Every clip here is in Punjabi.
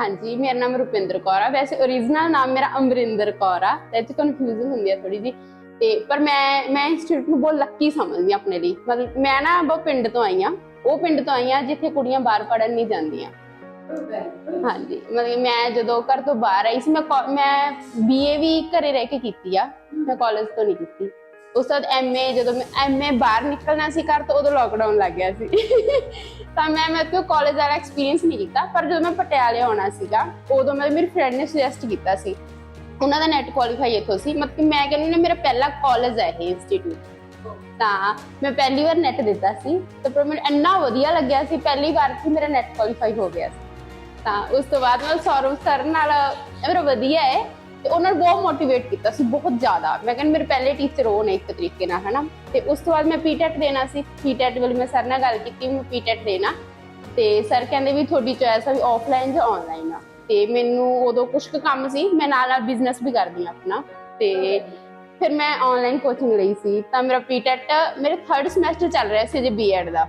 ਹਾਂਜੀ, ਮੇਰਾ ਨਾਮ ਰੁਪਿੰਦਰ ਕੌਰ ਆ। ਵੈਸੇ origignal ਨਾਮ ਮੇਰਾ ਅਮਰਿੰਦਰ ਕੌਰ ਆ। ਤੇ ਇਹ ਕਨਫਿਊਜ਼ਨ ਹੁੰਦੀ ਆ ਥੋੜੀ ਜੀ ਤੇ ਪਰ ਮੈਂ ਮੈਂ ਇੰਸਟੀਟਿਊਟ ਨੂੰ ਬਹੁਤ ਲੱਕੀ ਸਮਝਦੀ ਹਾਂ ਆਪਣੇ ਲਈ। ਮਤਲਬ ਮੈਂ ਨਾ ਬਹੁਤ ਪਿੰਡ ਤੋਂ ਆਈ ਆ ਉਹ ਪਿੰਡ ਤੋਂ ਆਈ ਆ ਜਿੱਥੇ ਕੁੜੀਆਂ ਬਾਹਰ ਪੜਨ ਨਹੀਂ ਜਾਂਦੀਆਂ। ਹਾਂਜੀ, ਮਤਲਬ ਮੈਂ ਜਦੋਂ ਘਰ ਤੋਂ ਬਾਹਰ ਆਈ ਸੀ, ਮੈਂ ਕੋ- ਮੈਂ ਬੀਏ ਵੀ ਘਰੇ ਰਹਿ ਕੇ ਕੀਤੀ ਆ। ਮੈਂ ਕਾਲਜ ਤੋਂ ਨਹੀਂ ਕੀਤੀ। ਉਸ ਤੋਂ ਬਾਅਦ ਐਮਏ ਜਦੋਂ ਮੈਂ ਐਮਏ ਬਾਹਰ ਨਿਕਲਣਾ ਸੀ ਘਰ ਤੋਂ ਉਦੋਂ ਲੋਕਡਾਊਨ ਲੱਗ ਗਿਆ ਸੀ। ਤਾਂ ਮੈਂ ਮੈਂ ਤੋਂ ਕਾਲਜ ਵਾਲਾ ਐਕਸਪੀਰੀਅੰਸ ਨਹੀਂ ਕੀਤਾ, ਪਰ ਜਦੋਂ ਮੈਂ ਪਟਿਆਲੇ ਆਉਣਾ ਸੀਗਾ, ਉਦੋਂ ਮੈਂ ਮੇਰੀ ਫਰੈਂਡ ਨੇ ਸੁਜੈਸਟ ਕੀਤਾ ਸੀ। ਉਹਨਾਂ ਦਾ ਨੈਟ ਕੁਆਲੀਫਾਈ ਇੱਥੋਂ ਸੀ, ਮਤਲਬ ਕਿ ਮੈਂ ਕਹਿੰਦੀ ਨਾ ਮੇਰਾ ਪਹਿਲਾ ਕਾਲਜ ਹੈ ਇਹ ਇੰਸਟੀਟਿਊਟ ਤਾਂ ਮੈਂ ਪਹਿਲੀ ਵਾਰ ਨੈਟ ਦਿੱਤਾ ਸੀ, ਤੇ ਪਰ ਮੈਨੂੰ ਇੰਨਾ ਵਧੀਆ ਲੱਗਿਆ ਸੀ, ਪਹਿਲੀ ਵਾਰ ਕਿ ਮੇਰਾ ਨੈਟ ਕੁਆਲੀਫਾਈ ਹੋ ਗਿਆ ਸੀ। ਤਾਂ ਉਸ ਤੋਂ ਬਾਅਦ ਮੈਂ ਸੌਰਵ ਸਰ ਨਾਲ ਮੇਰਾ ਵਧੀਆ ਹੈ ਤੇ ਉਹਨਾਂ ਨੇ ਬਹੁਤ ਮੋਟੀਵੇਟ ਕੀਤਾ ਸੀ, ਬਹੁਤ ਜ਼ਿਆਦਾ। ਮੈਂ ਕਹਿੰਦੀ ਮੇਰੇ ਪਹਿਲੇ ਟੀਚਰ ਉਹ ਨੇ ਇੱਕ ਤਰੀਕੇ ਨਾਲ, ਹਨਾ? ਤੇ ਉਸ ਤੋਂ ਬਾਅਦ ਮੈਂ ਪੀਟੈਟ ਦੇਣਾ ਸੀ। ਪੀਟੈਟ ਵੱਲ ਮੈਂ ਸਰ ਨਾਲ ਗੱਲ ਕੀਤੀ, ਮੈਂ ਪੀਟੈਟ ਦੇਣਾ। ਤੇ ਸਰ ਕਹਿੰਦੇ ਵੀ ਤੁਹਾਡੀ ਚੋਇਸ ਆ ਵੀ ਆਫਲਾਈਨ ਜਾਂ ਆਨਲਾਈਨ ਆ। ਤੇ ਮੈਨੂੰ ਉਦੋਂ ਕੁਝ ਕੁ ਕੰਮ ਸੀ, ਮੈਂ ਨਾਲ ਨਾਲ ਬਿਜ਼ਨਸ ਵੀ ਕਰਦੀ ਆ ਆਪਣਾ। ਤੇ ਫਿਰ ਮੈਂ ਆਨਲਾਈਨ ਕੋਚਿੰਗ ਲਈ ਸੀ। ਤਾਂ ਮੇਰਾ ਪੀਟੈਟ ਮੇਰੇ 3rd ਸਮੈਸਟਰ ਚੱਲ ਰਿਹਾ ਸੀ ਜੇ ਬੀਐਡ ਦਾ।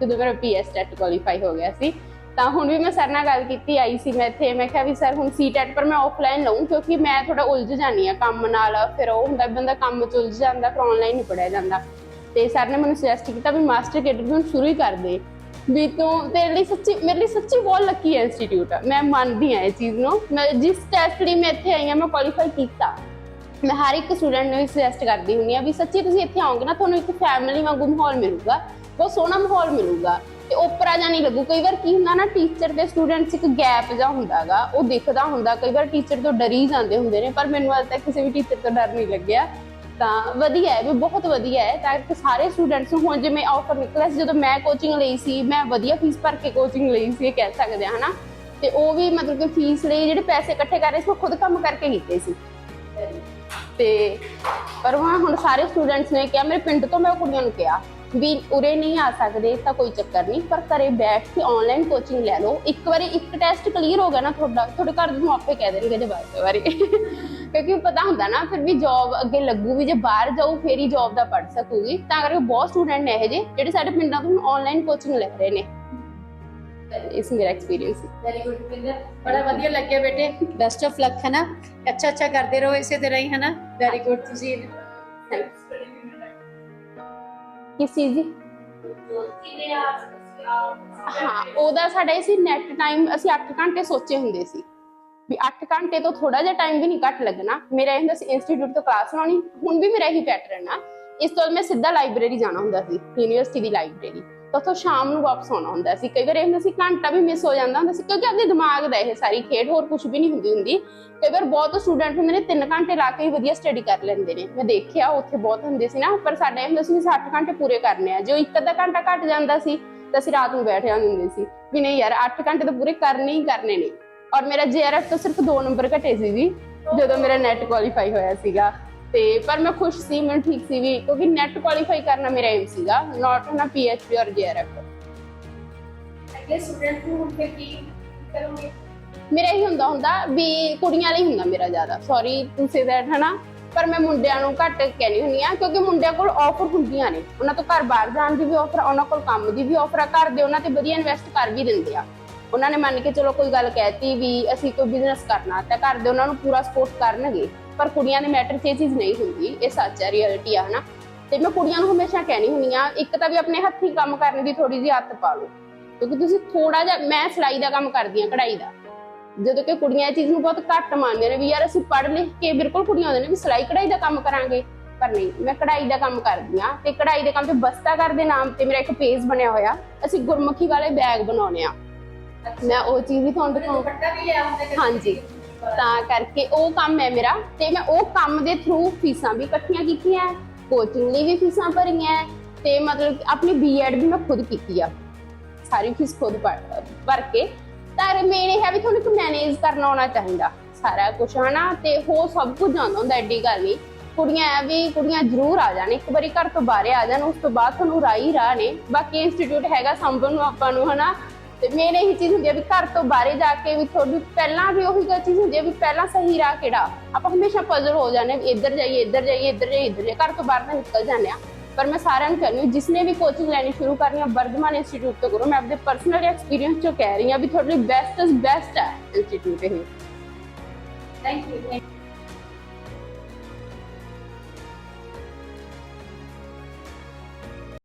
ਜਦੋਂ ਮੇਰਾ ਪੀਐਸ ਟੈਟ ਕੁਆਲੀਫਾਈ ਹੋ ਗਿਆ ਸੀ। ਤਾਂ ਹੁਣ ਵੀ ਮੈਂ ਸਰ ਨਾਲ ਗੱਲ ਕੀਤੀ, ਆਈ ਸੀ ਮੈਂ ਇੱਥੇ। ਮੈਂ ਕਿਹਾ ਵੀ ਸਰ, ਹੁਣ ਸੀਟੈਟ ਪਰ ਮੈਂ ਆਫਲਾਈਨ ਲਵਾਂ ਕਿਉਂਕਿ ਮੈਂ ਥੋੜਾ ਉਲਝ ਜਾਨੀ ਆ ਕੰਮ ਨਾਲ। ਫਿਰ ਉਹ ਹੁੰਦਾ ਬੰਦਾ ਕੰਮ ਚ ਉਲਝ ਜਾਂਦਾ, ਫਿਰ ਆਨਲਾਈਨ ਨਹੀਂ ਪੜਿਆ ਜਾਂਦਾ। ਤੇ ਸਰ ਨੇ ਮੈਨੂੰ ਸੁਜੈਸਟ ਕੀਤਾ ਵੀ ਮਾਸਟਰ ਕੈਡਰ ਨੂੰ ਸ਼ੁਰੂ ਹੀ ਕਰ ਦੇ। ਵੀ ਤੂੰ ਤੇਰੇ ਲਈ ਸੱਚੀ, ਮੇਰੇ ਲਈ ਸੱਚੀ ਬਹੁਤ ਲੱਕੀ ਹੈ ਇੰਸਟੀਚਿਊਟ ਮੈਂ ਮੰਨਦੀ ਹਾਂ ਇਹ ਚੀਜ਼ ਨੂੰ। ਮੈਂ ਜਿਸ ਟੈਸਟ ਲਈ ਮੈਂ ਇੱਥੇ ਆਈ ਹਾਂ, ਮੈਂ ਕੁਆਲੀਫਾਈ ਕੀਤਾ। ਮੈਂ ਹਰ ਇੱਕ ਸਟੂਡੈਂਟ ਨੂੰ ਸੁਜੈਸਟ ਕਰਦੀ ਹੁੰਦੀ ਆ ਵੀ ਸੱਚੀ ਤੁਸੀਂ ਇੱਥੇ ਆਓਗੇ ਨਾ, ਤੁਹਾਨੂੰ ਇੱਕ ਫੈਮਿਲੀ ਵਾਂਗੂ ਮਾਹੌਲ ਮਿਲੂਗਾ। ਬਹੁਤ ਸੋਹਣਾ ਮਾਹੌਲ ਮਿਲੂਗਾ। ਤੇ ਓਪਰਾ ਜਾਂ ਨਹੀਂ ਲੱਗੂ। ਕਈ ਵਾਰ ਕੀ ਹੁੰਦਾ ਨਾ ਟੀਚਰ ਤੇ ਸਟੂਡੈਂਟਸ ਇੱਕ ਗੈਪ ਜਾਂ ਹੁੰਦਾਗਾ ਉਹ ਦਿਖਦਾ ਹੁੰਦਾ। ਕਈ ਵਾਰ ਟੀਚਰ ਤੋਂ ਡਰੀ ਜਾਂਦੇ ਹੁੰਦੇ ਨੇ, ਪਰ ਮੈਨੂੰ ਅੱਜ ਤੱਕ ਕਿਸੇ ਵੀ ਟੀਚਰ ਤੋਂ ਡਰ ਨਹੀਂ ਲੱਗਿਆ। ਤਾਂ ਵਧੀਆ ਹੈ, ਵੀ ਬਹੁਤ ਵਧੀਆ ਹੈ। ਤਾਂ ਕਿ ਸਾਰੇ ਸਟੂਡੈਂਟਸ ਨੂੰ ਹੁਣ ਜਿਵੇਂ ਆਫਰ ਨਿਕਲਿਆ ਸੀ, ਜਦੋਂ ਮੈਂ ਕੋਚਿੰਗ ਲਈ ਸੀ, ਮੈਂ ਵਧੀਆ ਫੀਸ ਭਰ ਕੇ ਕੋਚਿੰਗ ਲਈ ਸੀ, ਇਹ ਕਹਿ ਸਕਦੇ ਹਾਂ ਹਨਾ? ਤੇ ਉਹ ਵੀ ਮਤਲਬ ਕਿ ਫੀਸ ਲਈ ਜਿਹੜੇ ਪੈਸੇ ਇਕੱਠੇ ਕਰ ਰਹੇ ਸੀ, ਉਹ ਖੁਦ ਕੰਮ ਕਰਕੇ ਕੀਤੇ ਸੀ। ਤੇ ਪਰ ਉਹ ਹੁਣ ਸਾਰੇ ਸਟੂਡੈਂਟਸ ਨੇ ਕਿਹਾ, ਮੇਰੇ ਪਿੰਡ ਤੋਂ ਮੈਂ ਉਹ ਕੁੜੀਆਂ ਨੂੰ ਕਿਹਾ ਵੀ ਉਰੇ ਨਹੀਂ ਆ ਸਕਦੇ ਤਾਂ ਕੋਈ ਚੱਕਰ ਨਹੀਂ। ਪਰ ਘਰੇ ਬੈਠ ਕੇ ਆਨਲਾਈਨ ਕੋਚਿੰਗ ਲੈ ਲਓ। ਇੱਕ ਵਾਰੀ ਇੱਕ ਟੈਸਟ ਕਲੀਅਰ ਹੋ ਗਿਆ ਨਾ ਤੁਹਾਡਾ ਤੁਹਾਡੇ ਘਰ ਦੇ ਨੂੰ ਆਪੇ ਕਹਿ ਦੇਣਗੇ ਜੇ ਬਾਅਦ ਵਾਰੀ। ਕਿਉਂਕਿ ਪਤਾ ਹੁੰਦਾ ਨਾ ਫਿਰ ਵੀ ਜੌਬ ਅੱਗੇ ਲੱਗੂ ਵੀ ਜੇ ਬਾਹਰ ਜਾਊ ਫੇਰ ਹੀ ਜੌਬ ਦਾ ਪੜ ਸਕੂਗੀ। ਤਾਂ ਕਰਕੇ ਬਹੁਤ ਸਟੂਡੈਂਟ ਨੇ ਇਹ ਜੇ ਜਿਹੜੇ ਸਾਡੇ ਪਿੰਡਾਂ ਤੋਂ ਆਨਲਾਈਨ ਕੋਚਿੰਗ ਲੈ ਰਹੇ ਨੇ। ਇਸ ਮੇਰਾ ਐਕਸਪੀਰੀਅੰਸ ਵੈਰੀ ਗੁੱਡ ਪਿੰਦਰ ਬੜਾ ਵਧੀਆ ਲੱਗਿਆ ਬੇਟੇ। ਬੈਸਟ ਆਫ ਲੱਕ ਹੈ ਨਾ ਅੱਛਾ ਅੱਛਾ ਕਰਦੇ ਰਹੋ ਇਸੇ ਤਰ੍ਹਾਂ ਹੀ ਹੈ ਨਾ ਵੈਰੀ ਗੁੱਡ ਤੁਸੀਂ ਕਿਸ ਚੀਜ਼ ਦੀ? ਹਾਂ, ਉਹਦਾ ਸਾਡਾ ਇਹ ਸੀ ਨੈਟ ਟਾਈਮ ਅਸੀਂ 8 ਘੰਟੇ ਸੋਚੇ ਹੁੰਦੇ ਸੀ ਵੀ 8 ਘੰਟੇ ਤੋਂ ਥੋੜਾ ਜਿਹਾ ਟਾਈਮ ਵੀ ਨਹੀਂ ਘੱਟ ਲੱਗਣਾ। ਮੇਰਾ ਇਹ ਹੁੰਦਾ ਸੀ ਇੰਸਟੀਚਿਊਟ ਤੋਂ ਕਲਾਸ ਲਾਉਣੀ, ਹੁਣ ਵੀ ਮੇਰਾ ਇਹੀ ਪੈਟਰਨ ਆ। ਇਸ ਤੋਂ ਮੈਂ ਸਿੱਧਾ ਲਾਇਬ੍ਰੇਰੀ ਜਾਣਾ ਹੁੰਦਾ ਸੀ ਯੂਨੀਵਰਸਿਟੀ ਦੀ ਲਾਇਬ੍ਰੇਰੀ ਤਾਂ ਉੱਥੋਂ ਸ਼ਾਮ ਨੂੰ ਵਾਪਸ ਆਉਣਾ ਹੁੰਦਾ ਸੀ। ਕਈ ਵਾਰ ਇਹ ਹੁੰਦਾ ਸੀ, ਘੰਟਾ ਵੀ ਮਿਸ ਹੋ ਜਾਂਦਾ ਹੁੰਦਾ ਸੀ, ਕਿਉਂਕਿ ਆਪਣੇ ਦਿਮਾਗ ਦਾ ਇਹ ਸਾਰੀ ਖੇਡ, ਹੋਰ ਕੁਝ ਵੀ ਨਹੀਂ ਹੁੰਦੀ ਹੁੰਦੀ। ਕਈ ਵਾਰ ਬਹੁਤ ਸਟੂਡੈਂਟ ਹੁੰਦੇ ਨੇ 3 ਘੰਟੇ ਲਾ ਕੇ ਹੀ ਵਧੀਆ ਸਟੱਡੀ ਕਰ ਲੈਂਦੇ ਨੇ। ਮੈਂ ਦੇਖਿਆ, ਉੱਥੇ ਬਹੁਤ ਹੁੰਦੇ ਸੀ ਨਾ, ਪਰ ਸਾਡੇ ਇਹ ਹੁੰਦਾ ਸੀ 60 ਘੰਟੇ ਪੂਰੇ ਕਰਨੇ ਆ। ਜੋ ਇੱਕ ਅੱਧਾ ਘੰਟਾ ਘੱਟ ਜਾਂਦਾ ਸੀ, ਤਾਂ ਅਸੀਂ ਰਾਤ ਨੂੰ ਬੈਠ ਜਾਂਦੇ ਹੁੰਦੇ ਸੀ ਵੀ ਨਹੀਂ ਯਾਰ 8 ਘੰਟੇ ਤਾਂ ਪੂਰੇ ਕਰਨੇ ਹੀ ਕਰਨੇ ਨੇ। ਔਰ ਮੇਰਾ ਜੀਆਰਐਫ ਤੋਂ ਸਿਰਫ 2 ਨੰਬਰ ਘਟੇ ਸੀ ਜੀ, ਜਦੋਂ ਮੇਰਾ ਨੈਟ ਕੁਆਲੀਫਾਈ ਹੋਇਆ ਸੀਗਾ। ਤੇ ਪਰ ਮੈਂ ਖੁਸ਼ ਸੀ ਮੈਨੂੰ ਠੀਕ ਸੀ ਵੀ ਕਿਉਂਕਿ ਨੈਟ ਕੁਆਲੀਫਾਈ ਕਰਨਾ ਮੇਰਾ ਏਮ ਸੀਗਾ ਨਾਟ ਨਾ ਪੀਐਚਪੀ ਔਰ ਜੀਆਰਐਫ ਅਗਲੇ ਸਟੂਡੈਂਟ ਨੂੰ ਹੁਣ ਫਿਰ ਕੀ ਕਰੋਗੇ? ਮੇਰਾ ਇਹੀ ਹੁੰਦਾ ਹੁੰਦਾ ਵੀ ਕੁੜੀਆਂ ਲਈ ਹੁੰਦਾ ਮੇਰਾ ਜ਼ਿਆਦਾ ਸੌਰੀ ਟੂ ਸੇ ਦੈਟ ਹਨਾ ਪਰ ਮੈਂ ਮੁੰਡਿਆਂ ਨੂੰ ਘੱਟ ਕਹਿਣੀ ਹੁੰਦੀ ਆ ਕਿਉਂਕਿ ਮੁੰਡਿਆਂ ਕੋਲ ਆਫਰ ਹੁੰਦੀਆਂ ਨੇ। ਉਹਨਾਂ ਤੋਂ ਘਰ ਬਾਹਰ ਜਾਣ ਦੀ ਵੀ ਆਫਰ ਉਹਨਾਂ ਕੋਲ ਕੰਮ ਦੀ ਵੀ ਆਫਰ ਆ ਘਰ ਦੇ ਉਹਨਾਂ ਤੇ ਵਧੀਆ ਇਨਵੈਸਟ ਕਰ ਵੀ ਦਿੰਦੇ ਆ। ਉਹਨਾਂ ਨੇ ਮੰਨ ਕੇ ਚਲੋ ਕੋਈ ਗੱਲ ਕਹਿਤੀ ਵੀ ਅਸੀਂ ਕੋਈ ਬਿਜ਼ਨਸ ਕਰਨਾ ਤਾਂ ਘਰ ਦੇ ਉਹਨਾਂ ਨੂੰ ਪੂਰਾ ਸਪੋਰਟ ਕਰਨਗੇ। ਪਰ ਕੁੜੀਆਂ ਦੇ ਮੈਟਰ 'ਚ ਇਹ ਚੀਜ਼ ਨਹੀਂ ਹੁੰਦੀ ਇਹ ਸੱਚ ਹੈ ਰਿਐਲਿਟੀ ਆ ਹਨਾ? ਤੇ ਮੈਂ ਕੁੜੀਆਂ ਨੂੰ ਹਮੇਸ਼ਾ ਕਹਿਣੀ ਹੁੰਦੀ ਆ ਇੱਕ ਤਾਂ ਵੀ ਆਪਣੇ ਹੱਥੀਂ ਕੰਮ ਕਰਨ ਦੀ ਥੋੜੀ ਜਿਹੀ ਆਦਤ ਪਾ ਲਓ। ਕਿਉਂਕਿ ਤੁਸੀਂ ਥੋੜਾ ਜਿਹਾ ਮੈਂ ਸਿਲਾਈ ਦਾ ਕੰਮ ਕਰਦੀ ਆ ਕਢਾਈ ਦਾ। ਜਦੋਂ ਕਿ ਕੁੜੀਆਂ ਇਹ ਚੀਜ਼ ਨੂੰ ਬਹੁਤ ਘੱਟ ਮੰਨਦੇ ਨੇ ਵੀ ਯਾਰ ਅਸੀਂ ਪੜ੍ਹ ਲਿਖ ਕੇ ਬਿਲਕੁਲ ਕੁੜੀਆਂ ਹੁੰਦੇ ਨੇ ਵੀ ਸਿਲਾਈ ਕਢਾਈ ਦਾ ਕੰਮ ਕਰਾਂਗੇ। ਪਰ ਨਹੀਂ ਮੈਂ ਕਢਾਈ ਦਾ ਕੰਮ ਕਰਦੀ ਆ ਤੇ ਕਢਾਈ ਦੇ ਕੰਮ ਤੇ ਬਸਤਾ ਕਰ ਦੇ ਨਾਮ ਤੇ ਮੇਰਾ ਇੱਕ ਪੇਜ ਬਣਿਆ ਹੋਇਆ ਅਸੀਂ ਗੁਰਮੁਖੀ ਵਾਲੇ ਬੈਗ ਬਣਾਉਣੇ ਆ ਮੈਂ ਉਹ ਚੀਜ਼ ਵੀ ਤੁਹਾਨੂੰ ਦਿਖਾਉਂ ਦੁਪੱਟਾ ਵੀ ਲਿਆ ਹੁੰਦਾ ਕਦੇ ਹਾਂਜੀ ਤਾਂ ਕਰਕੇ ਉਹ ਕੰਮ ਹੈ ਮੇਰਾ ਤੇ ਮੈਂ ਉਹ ਕੰਮ ਦੇ ਥਰੂ ਫੀਸਾਂ ਵੀ ਇਕੱਠੀਆਂ ਕੀਤੀਆਂ ਕੋਚਿੰਗ ਲਈ ਵੀ ਫੀਸਾਂ ਭਰੀਆਂ ਤੇ ਮਤਲਬ ਆਪਣੀ ਬੀਐਡ ਵੀ ਮੈਂ ਖੁਦ ਕੀਤੀ ਆ। ਸਾਰੀ ਫੀਸ ਖੁਦ ਭਰ ਕੇ। ਤਾਂ ਮੇਨ ਹੈ ਵੀ ਤੁਹਾਨੂੰ ਇੱਕ ਮੈਨੇਜ ਕਰਨਾ ਆਉਣਾ ਚਾਹੀਦਾ, ਸਾਰਾ ਕੁਝ ਹਨਾ? ਤੇ ਹੋ ਸਭ ਕੁਝ ਜਾਂਦਾ ਹੁੰਦਾ, ਐਡੀ ਗੱਲ ਨਹੀਂ। ਕੁੜੀਆਂ ਐ ਵੀ, ਕੁੜੀਆਂ ਜ਼ਰੂਰ ਆ ਜਾਣ, ਇੱਕ ਵਾਰੀ ਘਰ ਤੋਂ ਬਾਹਰ ਆ ਜਾਣ, ਉਸ ਤੋਂ ਬਾਅਦ ਤੁਹਾਨੂੰ ਰਾਹ ਹੀ ਰਾਹ ਨੇ। ਬਾਕੀ ਇੰਸਟੀਚਿਊਟ ਹੈਗਾ ਸੰਭਲ ਨੂੰ ਆਪਾਂ ਨੂੰ, ਹਨਾ? ਤੇ ਮੇਨ ਇਹੀ ਚੀਜ਼ ਹੁੰਦੀ ਹੈ ਵੀ ਘਰ ਤੋਂ ਬਾਹਰੇ ਜਾ ਕੇ ਵੀ ਤੁਹਾਡੀ ਪਹਿਲਾਂ ਵੀ ਉਹੀ ਗੱਲ ਚੀਜ਼ ਹੁੰਦੀ ਹੈ ਵੀ ਪਹਿਲਾਂ ਸਹੀ ਰਾਹ ਕਿਹੜਾ? ਆਪਾਂ ਹਮੇਸ਼ਾ ਪਜ਼ਲ ਹੋ ਜਾਂਦੇ ਵੀ ਇੱਧਰ ਜਾਈਏ ਇੱਧਰ ਜਾਈਏ ਇੱਧਰ ਜਾਈਏ ਇੱਧਰ ਜਾਈਏ। ਘਰ ਤੋਂ ਬਾਹਰ ਤਾਂ ਨਿਕਲ ਜਾਂਦੇ ਆ। ਪਰ ਮੈਂ ਸਾਰਿਆਂ ਨੂੰ ਕਹਿੰਦੀ ਜਿਸਨੇ ਵੀ ਕੋਚਿੰਗ ਲੈਣੀ ਸ਼ੁਰੂ ਕਰਨੀ ਹੈ ਵਰਧਮਾਨ ਇੰਸਟੀਚਿਊਟ ਤੋਂ ਕਰੋ। ਮੈਂ ਆਪਣੇ ਪਰਸਨਲ ਐਕਸਪੀਰੀਅੰਸ ਚੋਂ ਕਹਿ ਰਹੀ ਹਾਂ ਵੀ ਤੁਹਾਡੇ ਲਈ ਬੈਸਟ ਬੈਸਟ ਹੈ ਇੰਸਟੀਚਿਊਟ ਇਹ। Thank you